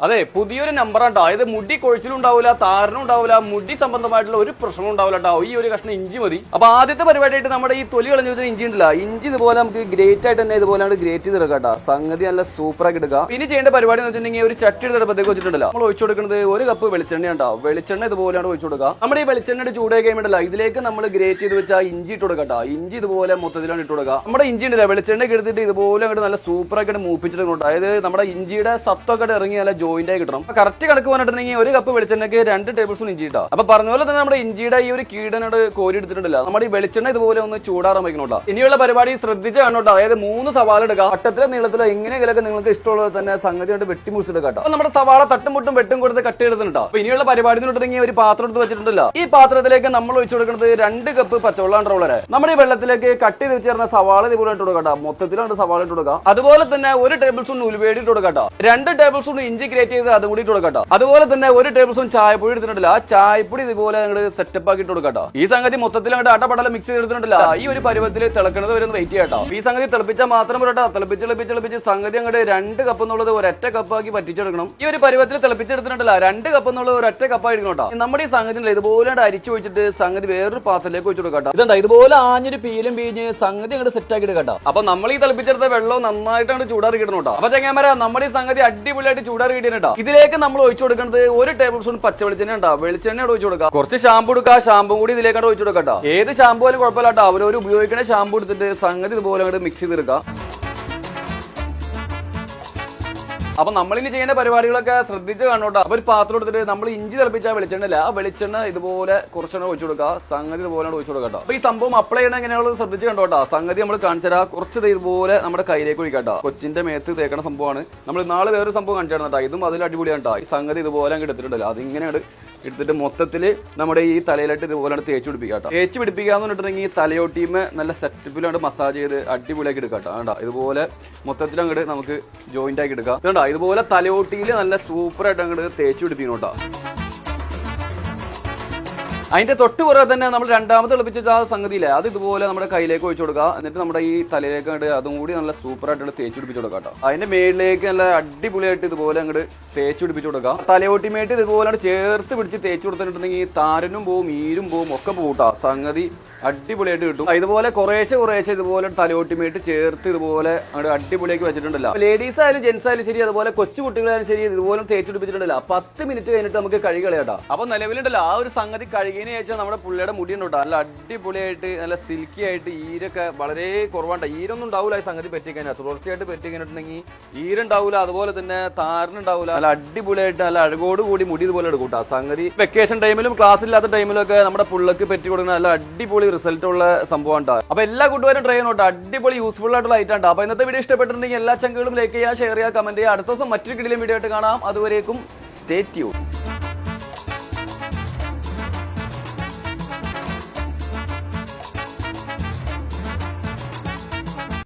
അതെ പുതിയൊരു നമ്പർ കേട്ടോ അതായത് മുടി കൊഴിച്ചിലും ഉണ്ടാവില്ല താരനും ഉണ്ടാവില്ല മുടി സംബന്ധമായിട്ടുള്ള ഒരു പ്രശ്നവും ഉണ്ടാവില്ല ഈ ഒരു കഷ്ണം ഇഞ്ചി മതി. അപ്പൊ ആദ്യത്തെ പരിപാടിയായിട്ട് നമ്മുടെ ഈ തൊലി കളഞ്ഞു വെച്ചാൽ ഇഞ്ചി ഉണ്ടല്ല ഇഞ്ചി ഇതുപോലെ നമുക്ക് ഗ്രേറ്റ് ആയിട്ട് തന്നെ ഇതുപോലെ ഗ്രേറ്റ് ചെയ്ത് എടുക്കാം സംഗതി നല്ല സൂപ്പർ ആക്കി എടുക്കുക പിന്നെ ചെയ്യേണ്ട പരിപാടി എന്ന് വെച്ചിട്ടുണ്ടെങ്കിൽ ഒരു ചട്ടി എടുത്തപ്പോഴത്തേക്ക് വെച്ചിട്ടുണ്ടല്ലോ. നമ്മൾ ഒഴിച്ചു കൊടുക്കുന്നത് ഒരു കപ്പ് വെളിച്ചെണ്ണ ഉണ്ടാവും വെളിച്ചെണ്ണ ഇതുപോലെയാണ് ഒഴിച്ചു കൊടുക്കുക. നമ്മുടെ ഈ വെളിച്ചെണ്ണയുടെ ചൂടേ കഴിയുമ്പോഴല്ല ഇതിലേക്ക് നമ്മൾ ഗ്രേറ്റ് ചെയ്ത് വെച്ചാൽ ഇഞ്ചി ഇട്ട് കൊടുക്കാം ഇഞ്ചി ഇതുപോലെ മൊത്തത്തിലാണ് ഇട്ട് കൊടുക്കുക. നമ്മുടെ ഇഞ്ചി ഉണ്ടല്ലോ വെളിച്ചെണ്ണ എടുത്തിട്ട് ഇതുപോലെ അങ്ങോട്ട് നല്ല സൂപ്പർ ആയിട്ട് മൂപ്പിച്ചിട്ടുണ്ട് അതായത് നമ്മുടെ ഇഞ്ചിയുടെ സത്തൊക്കെ ഇറങ്ങി നല്ല ജോയിന്റ് ആയി കിട്ടണം. കറക്റ്റ് കണക്ക് പറഞ്ഞിട്ടുണ്ടെങ്കിൽ ഒരു കപ്പ് വെളിച്ചെണ്ണയ്ക്ക് രണ്ട് ടേബിൾ സ്പൂൺ ഇഞ്ചി ഇട്ടാ. അപ്പൊ പറഞ്ഞ പോലെ തന്നെ നമ്മുടെ ഇഞ്ചിയുടെ ഈ ഒരു കീടനോട് കോരി എടുത്തിട്ടുണ്ടല്ലോ. നമ്മുടെ ഈ വെളിച്ചെണ്ണ ഇതുപോലെ ഒന്ന് ചൂടാറാൻ വയ്ക്കണോട്ടോ ഇനിയുള്ള പരിപാടി ശ്രദ്ധിച്ച് കാണോട്ടോ അതായത് മൂന്ന് സവാള എടുക്കുക അട്ടത്തിലെ നീളത്തിലോ എങ്ങനെയെങ്കിലൊക്കെ നിങ്ങൾക്ക് ഇഷ്ടമുള്ളത് തന്നെ സംഗതി കൊണ്ട് വെട്ടി മുറിച്ചെടുക്കാം അപ്പൊ നമ്മുടെ സവാള തട്ടും മുട്ടും വെട്ടും കൊടുത്ത് കട്ട്. എടുത്തിട്ടോ അപ്പൊ ഇനിയുള്ള പരിപാടി പറഞ്ഞിട്ടുണ്ടെങ്കിൽ ഒരു പാത്രം എടുത്ത് വെച്ചിട്ടുണ്ടല്ലോ. ഈ പാത്രത്തിലേക്ക് നമ്മൾ ഒഴിച്ചു കൊടുക്കുന്നത് രണ്ട് കപ്പ് പച്ചവെള്ളം ഉള്ളവരെ നമ്മുടെ ഈ വെള്ളത്തിലേക്ക് കട്ട് ചെയ്ത് വെച്ചിരുന്ന സവാള ഇതുപോലെ ഇട്ട് കൊടുക്കട്ടോ മൊത്തത്തിലാണ് സവാള ഇട്ട് കൊടുക്കുക അതുപോലെ തന്നെ ഒരു ടേബിൾ സ്പൂൺ ഉലുവേടി ഇട്ട് കൊടുക്കട്ടോ രണ്ട് ടേബിൾ സ്പൂൺ ഇഞ്ചി ഗ്രേറ്റ് ചെയ്ത് അതും കൂടി ഇട്ട് കൊടുക്കട്ടോ അതുപോലെ തന്നെ ഒരു ടേബിൾ സ്പൂൺ ചായപ്പൊടി എടുത്തിട്ടുണ്ടല്ലോ. ആ ചായപ്പൊടി ഇതുപോലെ അങ്ങോട്ട് സെറ്റപ്പ് ആക്കി ഇട്ട് കൊടുക്കട്ടോ ഈ സംഗതി മൊത്തത്തിൽ അങ്ങോട്ട് അടപടല മിക്സ് ചെയ്തെടുത്തിട്ടുണ്ടല്ലോ. ഈ ഒരു പരുവത്തിൽ തിളക്കുന്നത് വരെ ഒന്ന് വെയിറ്റ് ചെയ്യട്ടോ ഈ സംഗതി തിളപ്പിച്ചാൽ മാത്രം പോരട്ടോ തിളപ്പിച്ച് തിളപ്പിച്ച് തിളപ്പിച്ച് സംഗതി അങ്ങോട്ട് രണ്ട് കപ്പ് എന്നുള്ളത് ഒരൊറ്റ കപ്പാക്കി പറ്റിച്ചെടുക്കണം ഈ ഒരു പരുവത്തിൽ തിളപ്പിച്ചെടുത്തിട്ടുണ്ടല്ലോ. രണ്ട് കപ്പ് എന്നുള്ളത് ഒരൊറ്റ കപ്പായി എടുക്കണം കേട്ടോ. നമ്മുടെ ഈ സംഗതി ഇതുപോലെ അരിച്ചു വെച്ചിട്ട് സംഗതി വേറൊരു പാത്രത്തിലേക്ക് വെച്ച് കൊടുക്കട്ടോ ഇതുണ്ട് ഇതുപോലെ ആഞ്ഞൊരു പീലും പീഞ്ഞ് സംഗതി അങ്ങോട്ട് സെറ്റ് ആക്കി എടുക്കട്ടോ അപ്പൊ നമ്മൾ ഈ തിളപ്പിച്ചെടുത്ത വെള്ളം നന്നായിട്ട് അങ്ങോട്ട് ചൂടാറി കിട്ടണം കേട്ടോ. അപ്പൊ ചെങ്ങാമര നമ്മുടെ ഈ സംഗതി അടിപൊളിയായിട്ട് ചൂടാറി കിട്ടിയിട്ടോ ഇതിലേക്ക് നമ്മൾ ഒഴിച്ചു കൊടുക്കുന്നത് ഒരു ടേബിൾ സ്പൂൺ പച്ച വെളിച്ചെണ്ണ ഉണ്ടാവും വെളിച്ചെണ്ണ ഒഴിച്ചു കൊടുക്കുക കുറച്ച് ഷാമ്പു എടുക്കുക ഷാമ്പും കൂടി ഇതിലേക്കാണ് ഒഴിച്ചു കൊടുക്കട്ടോ. ഏത് ഷാമ്പു ആയാലും കുഴപ്പമില്ല കേട്ടോ അവരവർ ഉപയോഗിക്കുന്ന ഷാമ്പു എടുത്തിട്ട് സംഗതി ഇതുപോലെ അങ്ങോട്ട് മിക്സ് ചെയ്തെടുക്കുക അപ്പൊ നമ്മളിനി ചെയ്യേണ്ട പരിപാടികളൊക്കെ ശ്രദ്ധിച്ച് കാണോട്ടോ. അപ്പൊ ഒരു പാത്രം എടുത്തിട്ട് നമ്മൾ ഇഞ്ചി തിളപ്പിച്ച വെളിച്ചെണ്ണ ആ വെളിച്ചെണ്ണ ഇതുപോലെ കുറച്ചെണ്ണ ഒഴിച്ചു കൊടുക്കുക. സംഗതി ഇതുപോലെ ഒഴിച്ചു കൊടുക്കട്ടോ അപ്പൊ ഈ സംഭവം അപ്ലൈ ചെയ്യണ എങ്ങനെയാണെന്ന് ശ്രദ്ധിച്ച് കണ്ടോട്ടോ സംഗതി നമ്മൾ കാണിച്ചാൽ കുറച്ച് ഇതുപോലെ നമ്മുടെ കയ്യിലേക്ക് ഒഴിക്കാട്ടോ കൊച്ചിന്റെ മേത്ത് തേക്കണ സംഭവമാണ്. നമ്മൾ നാളെ വേറൊരു സംഭവം കാണിച്ചായിരുന്നു കേട്ടോ. ഇതും അതിൽ അടിപൊളിയാണ് കേട്ടോ. ഈ സംഗതി ഇതുപോലെ അങ്ങ് എടുത്തിട്ടുണ്ടല്ലോ. അതിങ്ങനെയാണ് എടുത്തിട്ട് മൊത്തത്തിൽ നമ്മുടെ ഈ തലയിലോട്ട് ഇതുപോലെ തേച്ച് പിടിപ്പിക്കുക കേട്ടോ. തേച്ച് പിടിപ്പിക്കുക എന്ന് പറഞ്ഞിട്ടുണ്ടെങ്കിൽ തലയോട്ടീമ് നല്ല സെറ്റപ്പിലോട്ട് മസാജ് ചെയ്ത് അടിപൊളിയാക്കി എടുക്കാം കേട്ടോ. ഇതുപോലെ മൊത്തത്തിൽ അങ്ങോട്ട് നമുക്ക് ജോയിന്റ് ആക്കി എടുക്കാം. കണ്ടോ ഇതുപോലെ തലയോട്ടിയിൽ നല്ല സൂപ്പർ ആയിട്ട് അങ്ങോട്ട് തേച്ച് പിടിപ്പിക്കണം കേട്ടോ. അതിന്റെ തൊട്ട് പുറകെ തന്നെ നമ്മൾ രണ്ടാമത് തിളപ്പിച്ച ആ സംഗതിയില്ലേ? അത് ഇതുപോലെ നമ്മുടെ കയ്യിലേക്ക് ഒഴിച്ചു കൊടുക്കുക. എന്നിട്ട് നമ്മുടെ ഈ തലയിലേക്ക് അങ്ങോട്ട് അതും കൂടി നല്ല സൂപ്പർ ആയിട്ട് തേച്ച് പിടിപ്പിച്ച് കൊടുക്കാം കേട്ടോ. അതിന്റെ മേളിലേക്ക് നല്ല അടിപൊളിയായിട്ട് ഇതുപോലെ അങ്ങോട്ട് തേച്ച് പിടിപ്പിച്ച് കൊടുക്കുക. തലയോട്ടിമേട്ട് ഇതുപോലെ ചേർത്ത് പിടിച്ച് തേച്ച് കൊടുത്തിട്ടുണ്ടെങ്കിൽ താരനും പോവും ഈരും പോവും ഒക്കെ പോവും കേട്ടോ. സംഗതി അടിപൊളിയായിട്ട് കിട്ടും. ഇതുപോലെ കുറേശ്ശെ കുറേശ്ശെ ഇതുപോലെ തലയോട്ടിമേട്ട് ചേർത്ത് ഇതുപോലെ അങ്ങോട്ട് അടിപൊളിയാക്കി വെച്ചിട്ടുണ്ടല്ലോ. ലേഡീസ് ആയാലും ജെൻസ് ആയാലും ശരി അതുപോലെ കൊച്ചു കുട്ടികളായാലും ശരി ഇതുപോലെ തേച്ചെടുപ്പിച്ചിട്ടുണ്ടല്ലോ പത്ത് മിനിറ്റ് കഴിഞ്ഞിട്ട് നമുക്ക് കഴുകി അപ്പൊ നിലവിലുണ്ടല്ലോ ആ ഒരു സംഗതി കഴുകിയതിന് ശേഷം നമ്മുടെ പുള്ളിയുടെ മുടി ഉണ്ടോ നല്ല അടിപൊളിയായിട്ട് നല്ല സിൽക്കി ആയിട്ട് ഈരൊക്കെ വളരെ കുറവാണ്ട ഈരൊന്നും ഉണ്ടാവില്ല ഈ സംഗതി പറ്റിക്കഴിഞ്ഞാൽ തുടർച്ചയായിട്ട് പറ്റിക്കഴിഞ്ഞിട്ടുണ്ടെങ്കിൽ ഈരുണ്ടാവില്ല അതുപോലെ തന്നെ താരനുണ്ടാവില്ല നല്ല അടിപൊളിയായിട്ട് നല്ല അഴകോട് കൂടി മുടി ഇതുപോലെ എടുക്കും സംഗതി വെക്കേഷൻ ടൈമിലും ക്ലാസ് ഇല്ലാത്ത ടൈമിലും ഒക്കെ നമ്മുടെ പുള്ളക്ക് പറ്റി കൊടുക്കുന്ന നല്ല അടിപൊളി റിസൾട്ട് ഉള്ള സംഭവം ഉണ്ടാവും അപ്പൊ എല്ലാ കൂട്ടുകാരും ട്രൈ ചെയ്യണോട്ടോ. അടിപൊളി യൂസ്ഫുൾ ആയിട്ടുള്ള ഐറ്റം ഉണ്ട് അപ്പൊ ഇന്നത്തെ വീഡിയോ ഇഷ്ടപ്പെട്ടിട്ടുണ്ടെങ്കിൽ എല്ലാ ചങ്കുകളും ലൈക്ക് ചെയ്യുക ഷെയർ ചെയ്യുക കമന്റ് ചെയ്യുക. അടുത്ത ദിവസം മറ്റൊരു കിടിലും വീഡിയോ ആയിട്ട് കാണാം. അതുവരേക്കും സ്റ്റേ ട്യൂൺ